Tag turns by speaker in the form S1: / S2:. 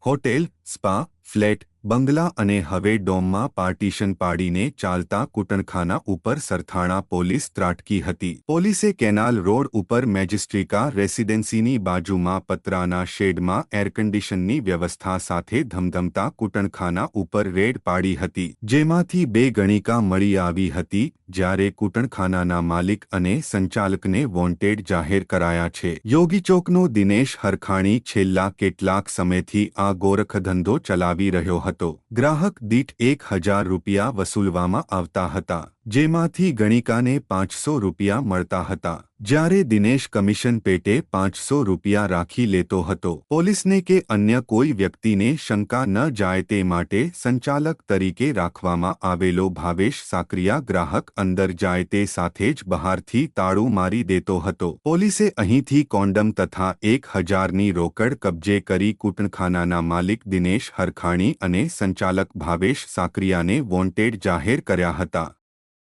S1: hotel spa, flat, બંગલા અને હવે ડોમમાં પાર્ટીશન પાડીને ચાલતા કૂટણખાના ઉપર સરથાણા પોલીસ ત્રાટકી હતી. પોલીસે કેનાલ રોડ ઉપર મેજિસ્ટ્રિકા રેસિડેન્સીની બાજુમાં પતરાના શેડમાં એરકન્ડિશનની વ્યવસ્થા સાથે ધમધમતા કૂટણખાના ઉપર રેડ પાડી હતી. જેમાંથી બે ગણિકા મળી આવી હતી, જ્યારે કૂટણખાનાના માલિક અને સંચાલકને વોન્ટેડ જાહેર કરાયા છે. યોગીચોકનો દિનેશ હરખાણી છેલ્લા કેટલાક સમયથી આ ગોરખધંધો ચલાવી રહ્યો હતો. ગ્રાહક દીઠ એક હજાર રૂપિયા વસૂલવામાં આવતા હતા, જેમાંથી ગણિકાને પાંચસો રૂપિયા મળતા હતા. જ્યારે દિનેશ કમિશન પેટે પાંચસો રૂપિયા રાખી લેતો હતો, પોલીસને કે અન્ય કોઈ વ્યક્તિને શંકા ન જાય તે માટે સંચાલક તરીકે રાખવામાં આવેલો ભાવેશ સાકરિયા ગ્રાહક અંદર જાય તે સાથે જ બહારથી તાળું મારી દેતો હતો. પોલીસે અહીંથી કોન્ડમ તથા એક હજારની રોકડ કબજે કરી કૂટણખાનાના માલિક દિનેશ હરખાણી અને સંચાલક ભાવેશ સાકરિયાને વોન્ટેડ જાહેર કર્યા હતા.